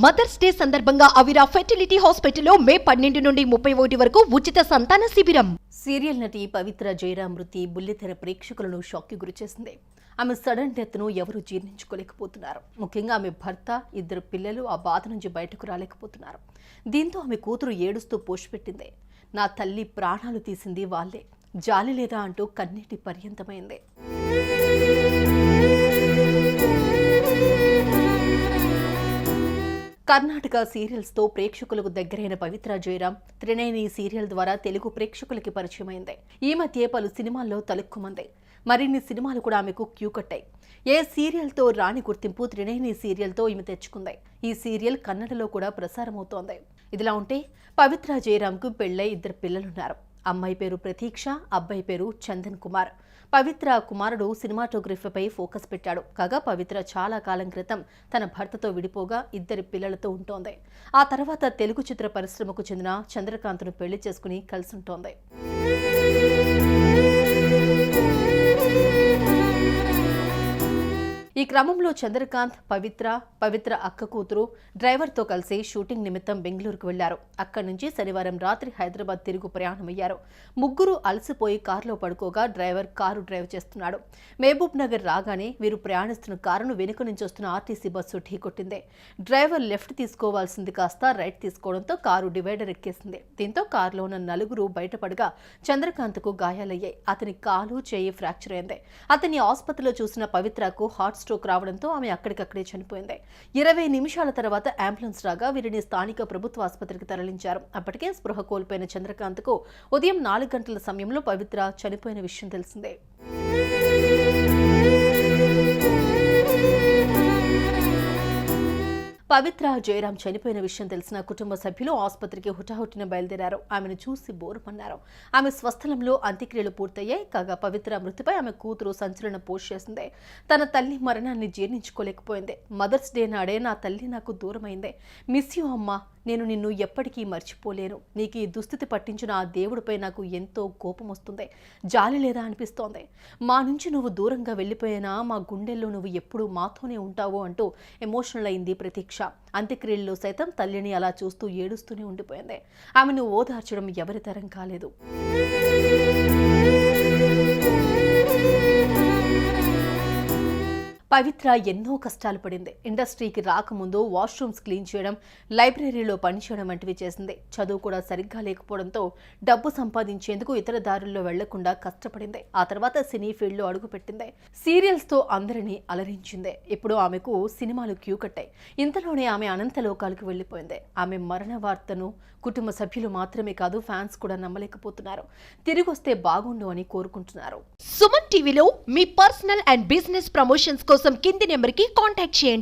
Mothers day సందర్భంగా అవిరా fertility హాస్పిటల్లో మే పన్నెండు నుండి ముప్పై ఒకటి వరకు ఉచిత సంతాన శిబిరం. సీరియల్ నటి పవిత్ర జయరాం మృతి బుల్లితెర ప్రేక్షకులను షాక్కి గురిచేసింది. ఆమె సడన్ డెత్ను ఎవరూ జీర్ణించుకోలేకపోతున్నారు. ముఖ్యంగా ఆమె భర్త ఇద్దరు పిల్లలు ఆ బాధ నుంచి బయటకు రాలేకపోతున్నారు. దీంతో ఆమె కూతురు ఏడుస్తూ పోషిపెట్టింది నా తల్లి ప్రాణాలు తీసింది వాళ్ళే. జాలి లేదా అంటూ కన్నీటి పర్యంతమైంది. కర్ణాటక సీరియల్స్తో ప్రేక్షకులకు దగ్గరైన పవిత్ర జయరాం త్రినేని సీరియల్ ద్వారా తెలుగు ప్రేక్షకులకి పరిచయమైంది. ఈ మధ్య పలు సినిమాల్లో తలుక్కుమంది. మరిన్ని సినిమాలు కూడా ఆమెకు క్యూ కట్టాయి. ఏ సీరియల్తో రాని గుర్తింపు త్రినేని సీరియల్తో ఈమె తెచ్చుకుంది. ఈ సీరియల్ కన్నడలో కూడా ప్రసారమవుతోంది. ఇదిలా ఉంటే పవిత్ర జయరాంకు పెళ్ళై ఇద్దరు పిల్లలున్నారు. అమ్మాయి పేరు ప్రతీక్ష అబ్బాయి పేరు చందన్ కుమార్. పవిత్ర కుమారుడు సినిమాటోగ్రఫీపై ఫోకస్ పెట్టాడు. కాగా పవిత్ర చాలా కాలం క్రితం తన భర్తతో విడిపోగా ఇద్దరి పిల్లలతో ఉంటోంది. ఆ తర్వాత తెలుగు చిత్ర పరిశ్రమకు చెందిన చంద్రకాంత్ను పెళ్ళి చేసుకుని కలిసింటోంది. క్రమంలో చంద్రకాంత్ పవిత్ర పవిత్ర అక్క కూతురు డ్రైవర్తో కలిసి షూటింగ్ నిమిత్తం బెంగళూరుకు వెళ్ళారు. అక్కడి నుంచి శనివారం రాత్రి హైదరాబాద్ తిరుగు ప్రయాణమయ్యారు. ముగ్గురు అలసిపోయి కారులో పడుకోగా డ్రైవర్ కారు డ్రైవ్ చేస్తున్నాడు. మహబూబ్ నగర్ రాగానే వీరు ప్రయాణిస్తున్న కారును వెనుక నుంచి వస్తున్న ఆర్టీసీ బస్సు ఢీకొట్టింది. డ్రైవర్ లెఫ్ట్ తీసుకోవాల్సింది కాస్త రైట్ తీసుకోవడంతో కారు డివైడర్ ఎక్కేసింది. దీంతో కారులో ఉన్న నలుగురు బయటపడగా చంద్రకాంత్కు గాయాలయ్యాయి. అతని కాలు చేయి ఫ్రాక్చర్ అయింది. అతన్ని ఆసుపత్రిలో చూసిన పవిత్రకు హార్ట్ స్ట్రోక్ రావడంతో ఆమె అక్కడికక్కడే చనిపోయింది. ఇరవై నిమిషాల తర్వాత అంబులెన్స్ రాగా వీరిని స్థానిక ప్రభుత్వ ఆసుపత్రికి తరలించారు. అప్పటికే స్పృహ కోల్పోయిన చంద్రకాంత్కు ఉదయం నాలుగు గంటల సమయంలో పవిత్ర చనిపోయిన విషయం తెలిసిందే. పవిత్ర జయరాం చనిపోయిన విషయం తెలిసిన కుటుంబ సభ్యులు ఆసుపత్రికి హుటాహుటిన బయలుదేరారు. ఆమెను చూసి బోరుమన్నారు. ఆమె స్వస్థలంలో అంత్యక్రియలు పూర్తయ్యాయి. కాగా పవిత్ర మృతిపై ఆమె కూతురు సంచలన పోస్ట్ చేసింది. తన తల్లి మరణాన్ని జీర్ణించుకోలేకపోయింది. మదర్స్ డే నాడే నా తల్లి నాకు దూరమైంది. మిస్ యూ అమ్మా నేను నిన్ను ఎప్పటికీ మర్చిపోలేను. నీకు ఈ దుస్థితి పట్టించిన ఆ దేవుడిపై నాకు ఎంతో కోపం వస్తుంది. జాలి లేదా అనిపిస్తోంది. మా నుంచి నువ్వు దూరంగా వెళ్ళిపోయినా మా గుండెల్లో నువ్వు ఎప్పుడూ మాతోనే ఉంటావు అంటూ ఎమోషనల్ అయింది ప్రతీక్ష. అంత్యక్రియల్లో సైతం తల్లిని అలా చూస్తూ ఏడుస్తూనే ఉండిపోయింది. ఆమెను ఓదార్చడం ఎవరి తరం కాలేదు. పవిత్ర ఎన్నో కష్టాలు పడింది. ఇండస్ట్రీకి రాకముందు వాష్రూమ్స్ క్లీన్ చేయడం లైబ్రరీలో పనిచేయడం వంటివి చేసింది. చదువు కూడా సరిగ్గా లేకపోవడంతో డబ్బు సంపాదించేందుకు ఇతర దారుల్లో వెళ్ళకుండా కష్టపడింది. ఆ తర్వాత సినీ ఫీల్డ్లో అడుగుపెట్టింది సీరియల్స్తో అందరినీ అలరించింది. ఇప్పుడు ఆమెకు సినిమాలు క్యూ కట్టాయి. ఇంతలోనే ఆమె అనంత లోకాలకు వెళ్ళిపోయింది ఆమె మరణ వార్తను కుటుంబ సభ్యులు మాత్రమే కాదు ఫ్యాన్స్ కూడా నమ్మలేకపోతున్నారు. తిరిగి వస్తే బాగుండు అని కోరుకుంటున్నారు. సుమన్ టీవీలో మీ పర్సనల్ అండ్ బిజినెస్ ప్రమోషన్స్ కోసం కోసం కింది నెంబర్కి కాంటాక్ట్ చేయండి.